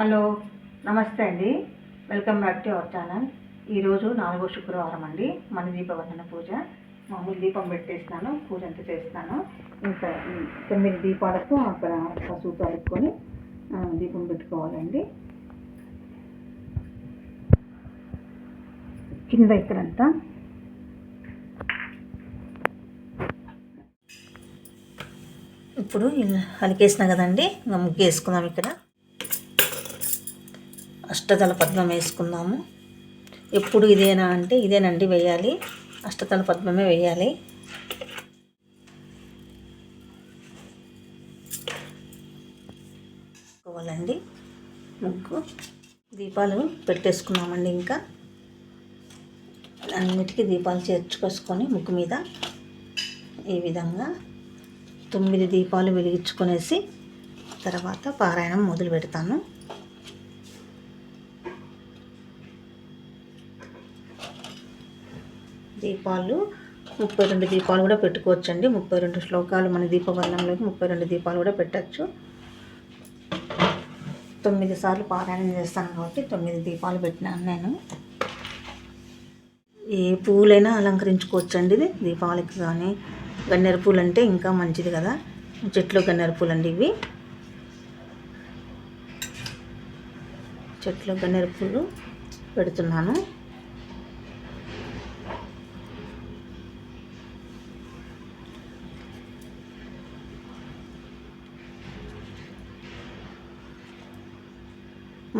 Hello నమస్తే అండి. Welcome back to our channel. ఈరోజు నాలుగో శుక్రవారం అండి. మన దీపవదన పూజ. మామూలు దీపం పెట్టేసినాను పూజ అంతా చేస్తాను ఇంకా తొమ్మిది దీపాలకు అక్కడ పసుపు కలుపుకొని దీపం పెట్టుకోవాలండి. కింద ఇక్కడంతా. ఇప్పుడు ఇలా అలికేసిన కదండి ఇంకా ముగ్గు వేసుకుందాం ఇక్కడ. అష్టదళ పద్మం వేసుకున్నాము. ఎప్పుడు ఇదేనా అంటే ఇదేనండి వేయాలి. అష్టదళ పద్మమే వేయాలి. వేసుకోవాలండి. ముగ్గు దీపాలు పెట్టేసుకున్నామండి ఇంకా. అన్నిటికీ దీపాలు చేర్చుకొసుకొని ముగ్గు మీద ఈ విధంగా తొమ్మిది దీపాలు వెలిగించుకునేసి తర్వాత పారాయణం మొదలు పెడతాను దీపాలు. ముప్పై రెండు దీపాలు కూడా పెట్టుకోవచ్చండి. ముప్పై రెండు శ్లోకాలు మన దీపవర్ణంలోకి ముప్పై రెండు దీపాలు కూడా పెట్టచ్చు. తొమ్మిది సార్లు పారాయణం చేస్తాను కాబట్టి తొమ్మిది దీపాలు పెట్టినాను నేను. ఏ పూలైనా అలంకరించుకోవచ్చండి ఇది. దీపావళికి కానీ గన్నేరు పూలు అంటే ఇంకా మంచిది కదా. చెట్లు గన్నేరు పూలు అండి ఇవి. చెట్లు గన్నేరు పూలు పెడుతున్నాను.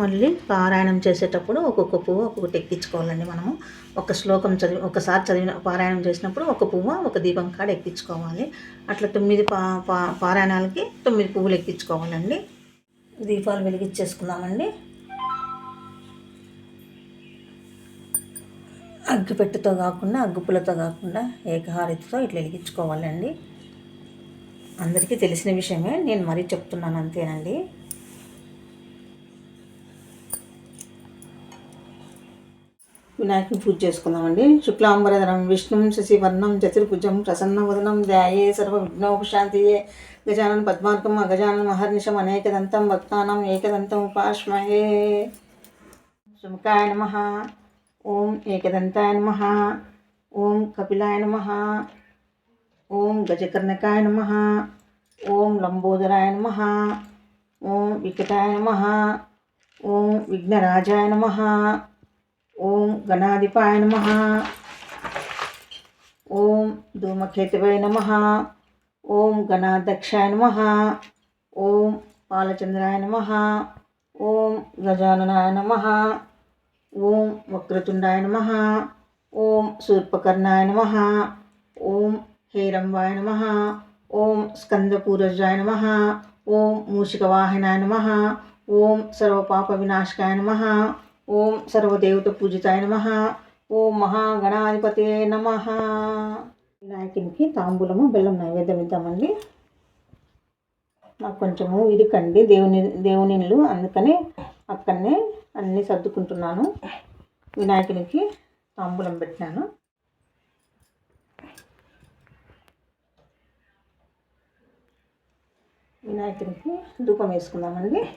మళ్ళీ పారాయణం చేసేటప్పుడు ఒక్కొక్క పువ్వు ఒక్కొక్కటి ఎక్కించుకోవాలండి మనము. ఒక శ్లోకం చదివి ఒకసారి చదివిన పారాయణం చేసినప్పుడు ఒక పువ్వు ఒక దీపం కాడ ఎక్కించుకోవాలి. అట్లా తొమ్మిది పా పా పారాయణాలకి తొమ్మిది పువ్వులు ఎక్కించుకోవాలండి. దీపాలు వెలిగించేసుకుందామండి. అగ్గిపెట్టెతో కాకుండా అగ్గుపులతో కాకుండా ఏకహారతితో ఇట్లా వెలిగించుకోవాలండి. అందరికీ తెలిసిన విషయమే నేను మరీ చెప్తున్నాను అంతేనండి. వినాయకుని పూజ చేసుకుందామండి. శుక్లాంబరధరం విష్ణుం శశివర్ణం చతుర్భుజం ప్రసన్న వదనం ధ్యాయే సర్వ విఘ్నోపశాంతియే గజానన పద్మార్కం అగజానన మహర్నిషం అనేకదంతం భక్తానం ఏకదంతం ఉపాస్మహే సుముఖాయ నమ. ఓం ఏకదంతాయ నమ. ఓం కపిలాయ నమ. ఓం గజకర్ణకాయ నమ. ఓం లంబోదరాయ నమ. ఓం వికటాయ నమ. ఓం విఘ్నరాజాయ నమ. ఓం గణాధిపాయ నమ ఓం ధూమకేతువై నమ ఓం గణాధ్యక్షాయ నమ ఓం బాలచంద్రాయ నమ ఓం గజాననాయ నమ ఓం వక్రతుండాయ నమ ఓం శూర్పకర్ణాయ నమ ఓం హేరంబాయ నమ ఓం స్కందపూరజాయ నమ ఓం మూషికవాహనాయ నమ ఓం సర్వపాప వినాశకాయ నమ ఓం సర్వదేవత పూజితాయ నమ. ఓం మహాగణాధిపతే నమ. వినాయకునికి తాంబూలము బెల్లం నైవేద్యం ఇద్దామండి. నాకు కొంచెము ఇరుకండి. దేవుని దేవునిళ్ళు అందుకనే అందుకని అక్కడనే అన్నీ సర్దుకుంటున్నాను. వినాయకునికి తాంబూలం పెట్టినాను. వినాయకునికి ధూపం వేసుకుందామండి.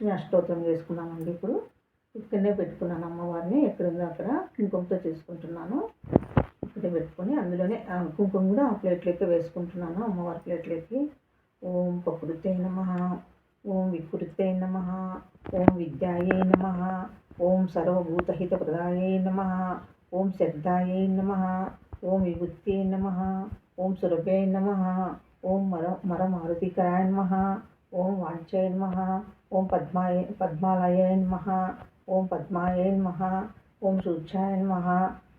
లక్ష్మీ అష్టోత్తరం చేసుకున్నామండి ఇప్పుడు. ఇక్కడనే పెట్టుకున్నాను అమ్మవారిని ఎక్కడుందో అక్కడ కుంకుమతో చేసుకుంటున్నాను. ఇక్కడే పెట్టుకొని అందులోనే కుంకుమ కూడా ఆ ప్లేట్లోకి వేసుకుంటున్నాను అమ్మవారి ప్లేట్లోకి. ఓం పకృతే నమ ఓం వికృతే నమ ఓం విద్యాయే నమ ఓం సర్వభూతహిత ప్రదాయే నమ ఓం శ్రద్ధాయే నమ ఓం విభుత్యే నమ ఓం సురభే నమ ఓం మర మరమారుతికరాయ నమ ఓం వాంఛే నమ ఓం పద్మాయ పద్మాలయ నమ ఓం పద్మాయ నమ ఓం సూచ్యాయ నమ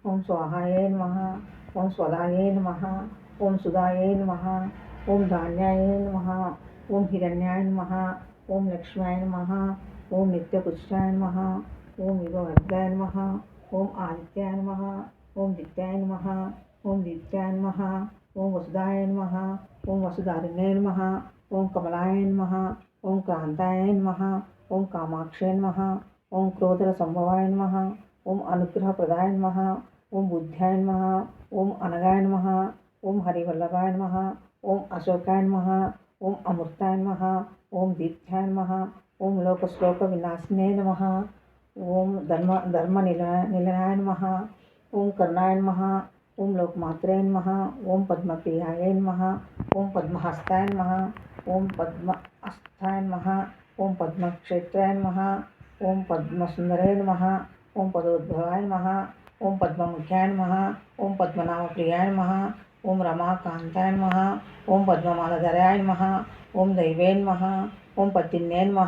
ఓం స్వాహాయ నమ ఓం స్వదాయ నమ ఓం సుధాయ నమ ఓం ధాన్యాయ నమ ఓం హిరణ్యాయ నమ ఓం లక్ష్మ్యాయ నమ ఓం నిత్యపుష్టాయ నమ ఓం యుగవర్గాయ నమ ఓం ఆదిత్యాయ నమ ఓం దిత్యాయ నమ ఓం దిత్యాయ నమ ఓం వసుదాయ నమ ఓం వసుధారిణే నమ ఓం కమలాయ నమ ఓం క్రాంతాయ నమ ఓం కామాక్షయ నమ ఓం క్రోధర సంభవాయ నమ ఓం అనుగ్రహప్రదాయ నమ ఓం బుద్ధ్యాయ నమ ఓం అనగాయ నమ ఓం హరివల్లభాయ నమ ఓం అశోకాయ నమ ఓం అమృతాయ నమ ఓం దీప్త్యాయ నమ ఓం లోకశ్లోక వినాశినే నమ ఓం ధర్మ ధర్మ నిల నిలయాయ నమ ఓం కరుణాయ నమ ఓం లోకమాత్రే నమ ఓం పద్మప్రియాయ నమ ఓం పద్మహస్తాయ నమ ఓం పద్మ అస్థాయ నమ ఓం పద్మక్షేత్రాయ నమ ఓం పద్మసుందరే నమ ఓం పదోద్భవాయ నమ ఓం పద్మముఖ్యాయ నమ ఓం పద్మనామప్రియాయ నమ ఓం రమాకాంతాయ నమ ఓం పద్మమాలధరాయ నమ ఓం దైవే నమ ఓం పద్మిన్నే నమ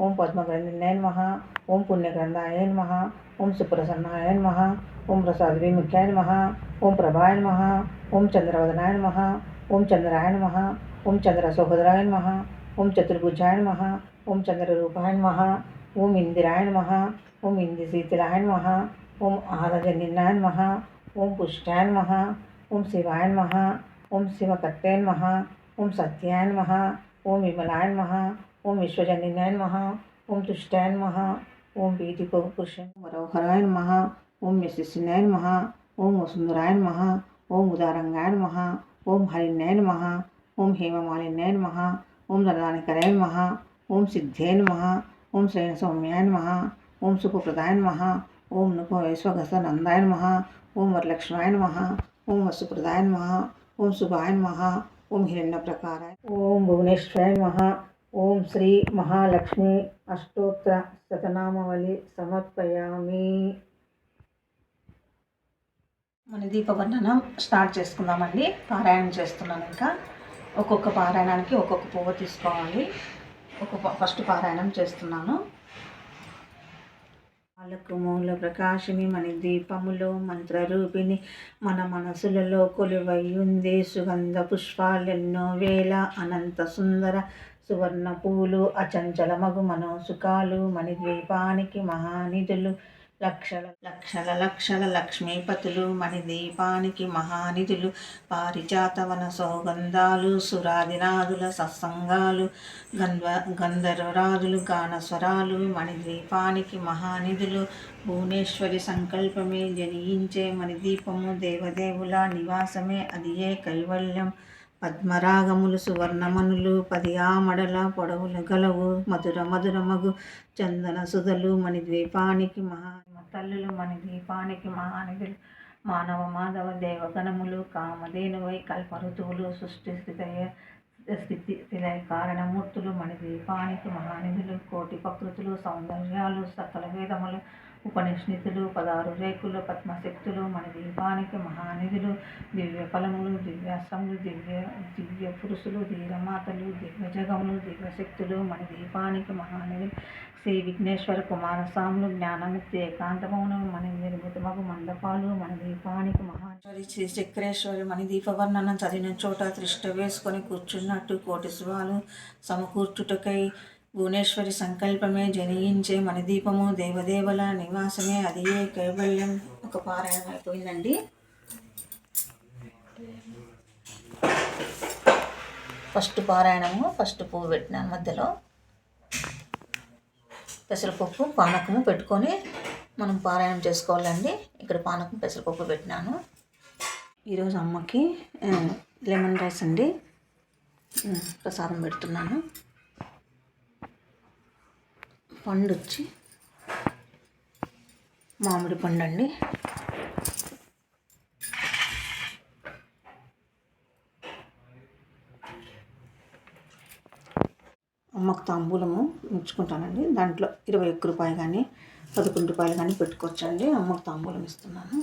ఓం పద్మగ్రంథిన్నే నమ ఓం పుణ్యగ్రంథాయ నమ ఓం సుప్రసన్నాయ నమ ఓం ప్రసాద్విముఖ్యాయ నమ ఓం ప్రభాయ నమ ఓం చంద్రవదనాయ నమ ఓం చంద్రాయ నమ ఓం చంద్రసోభద్రాయ నమ ఓం చతుర్భుజాయ నమ ఓం చంద్రరూపాయ నమ ఓం ఇందిరాయ నమ ఓం ఇందిశీతలాయ నమ ఓం ఆరజనిన్నాయ నమ ఓం పుష్టాయ నమ ఓం శివాయ నమ ఓం శివకర్తే నమ ఓం సత్యాయ నమ ఓం విమలాయ నమ ఓం విశ్వజనినాయ నమ ఓం తుష్టాయ నమ ఓం వీటి పురుష మనోహరాయ నమ ఓం యశస్వినాయ నమ ఓం వసుంధరాయ నమ ఓం ఉదారంగాయ నమ ఓం హరిణ్యాయ నమ ఓం హేమమాలిన్యాయ నమ ఓం దదానికరాయ నమ ఓం సిద్ధ్యాయ నమ ఓం శ్రేణ సౌమ్యాయ నమ ఓం సుఖప్రదాయ నమ ఓం నృపవేశ్వగస నందాయ నమ ఓం వరలక్ష్మాయ నమ ఓం వసుప్రదాయ నమ ఓం శుభాయ నమ ఓం హిరణ్యప్రకారాయ ఓం భువనేశ్వరాయ నమ ఓం శ్రీ మహాలక్ష్మి అష్టోత్తర శతనామవళి సమర్పయామి మన దీపవర్ణనం స్టార్ట్ చేసుకుందామండి పారాయణం చేస్తున్నాను ఇంకా ఒక్కొక్క పారాయణానికి ఒక్కొక్క పువ్వు తీసుకోవాలి. ఒక్కొక్క ఫస్ట్ పారాయణం చేస్తున్నాను. వాళ్ళకు మూల ప్రకాశిని మన దీపములో మంత్రరూపిణి మన మనసులలో కొలువయ్యుంది ఉంది సుగంధ పుష్పాలెన్నో వేల అనంత సుందర సువర్ణ పూలు అచంచల మగు మనోసుకాలు మణి ద్వీపానికి మహానిధులు లక్షల లక్షల లక్షల లక్ష్మీపతులు మణిదీపానికి మహానిధులు పారిజాతవన సౌగంధాలు సురాదినాదుల సత్సంగాలు గంధ గంధర్వరాదులు గానస్వరాలు మణిద్వీపానికి మహానిధులు భువనేశ్వరి సంకల్పమే జనించే మణిదీపము దేవదేవుల నివాసమే అది ఏ కైవల్యం? పద్మరాగములు సువర్ణమనులు పది ఆమడల పొడవులు గలవు. మధుర మధుర మగు చందన సుధలు మణి ద్వీపానికి మహా తల్లులు మణి ద్వీపానికి మహానిధులు. మానవ మాధవ దేవగణములు కామధేనువై కల్పఋతువులు సృష్టి స్థితయ స్థితి స్థితయ కారణమూర్తులు మణి ద్వీపానికి మహానిధులు. కోటి ప్రకృతులు సౌందర్యాలు సకల వేదములు ఉపనిష్ణితులు పదారు రేకులు పద్మశక్తులు మన దీపానికి మహానిధులు దివ్య ఫలములు దివ్యాసములు దివ్య దివ్య పురుషులు ధీరమాతలు దివ్య జగములు దివ్యశక్తులు మన దీపానికి మహానిధులు శ్రీ విఘ్నేశ్వర కుమారస్వాములు జ్ఞానముక్తి ఏకాంతమౌనం మన నిర్మితమగు మండపాలు మన దీపానికి మహాశ్వరి శ్రీ చక్రేశ్వరి మన దీపవర్ణనం చదివిన చోట త్రిష్ట వేసుకొని కూర్చున్నట్టు కోటి శివాలు సమకూర్చుటకై భువనేశ్వరి సంకల్పమే జనించే మనదీపము దేవదేవల నివాసమే. అది కైవల్యం? ఒక పారాయణం అయిపోయిందండి. ఫస్ట్ పారాయణము ఫస్ట్ పువ్వు పెట్టినాను మధ్యలో. పెసరపప్పు పానకము పెట్టుకొని మనం పారాయణం చేసుకోవాలండి. ఇక్కడ పానకం పెసరపప్పు పెట్టినాను. ఈరోజు అమ్మకి లెమన్ రైస్ అండి. ప్రసాదం పెడుతున్నాను. పండు వచ్చి మామిడి పండు అండి అమ్మకు తాంబూలము ఉంచుకుంటానండి. దాంట్లో ఇరవై ఒక్క రూపాయలు కానీ పదకొండు రూపాయలు కానీ పెట్టుకోవచ్చండి. అమ్మకు తాంబూలం ఇస్తున్నాను.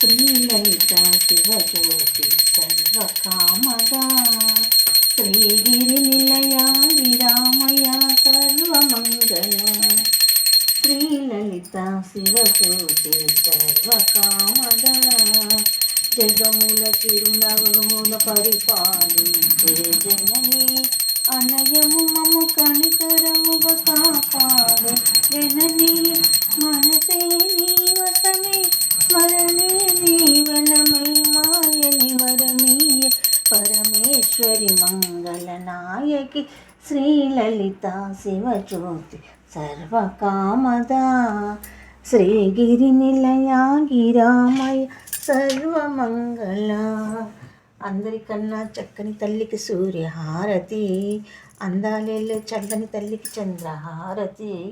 శ్రీలలిత శివజ్యోతి సర్వకామగా శ్రీగిరి నిలయ విరామయ సర్వమంగళ శ్రీలలిత శివజ్యోతి సర్వకామగా జగముల చిరునగముల పరిపాలించే జనని అనయము మము కనికరముగా కాపాడు జననీ. శ్రీలలిత శివజ్యోతి సర్వకామద శ్రీగిరి నిలయా గిరామయ సర్వమంగళ అందరికన్నా చక్కని తల్లికి సూర్యహారతి. అందాలేళ్ళే చల్లని తల్లికి చంద్రహారతి.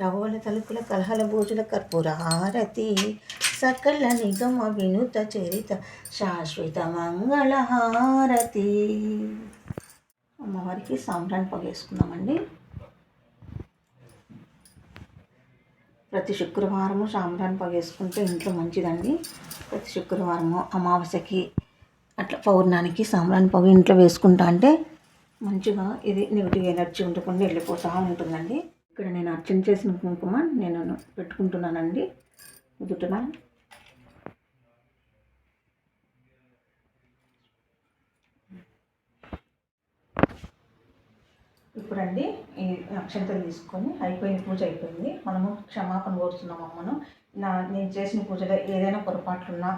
రవోల తలుపుల కలహల భోజుల కర్పూర హారతి సకల నిగమ వినుత చరిత శాశ్వత మంగళ హారతి అమ్మవారికి సాంబ్రాన్ పగేసుకుందామండి ప్రతి శుక్రవారము సాంబ్రాన్ పగేసుకుంటే ఇంట్లో మంచిదండి. ప్రతి శుక్రవారము అమావాస్యకి అట్లా పౌర్ణానికి సాంబ్రాన్ పొగ ఇంట్లో వేసుకుంటా అంటే మంచిగా ఇది నెగిటివ్ ఎనర్జీ ఉండకుండా వెళ్ళిపోతూ ఉంటుందండి. ఇక్కడ నేను అర్చన చేసిన కుంకుమ నేను పెట్టుకుంటున్నానండి. కుదుటన ఇప్పుడండి ఈ అక్షంతలు తీసుకొని అయిపోయిన పూజ అయిపోయింది. మనము క్షమాపణ కోరుతున్నాం అమ్మను. నా నేను చేసిన పూజలో ఏదైనా పొరపాట్లున్నా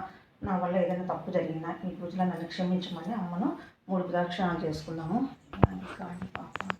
నా వల్ల ఏదైనా తప్పు జరిగినా ఈ పూజలో నన్ను క్షమించమని అమ్మను మూడు ప్రదక్షిణాలు చేసుకున్నాము. పాప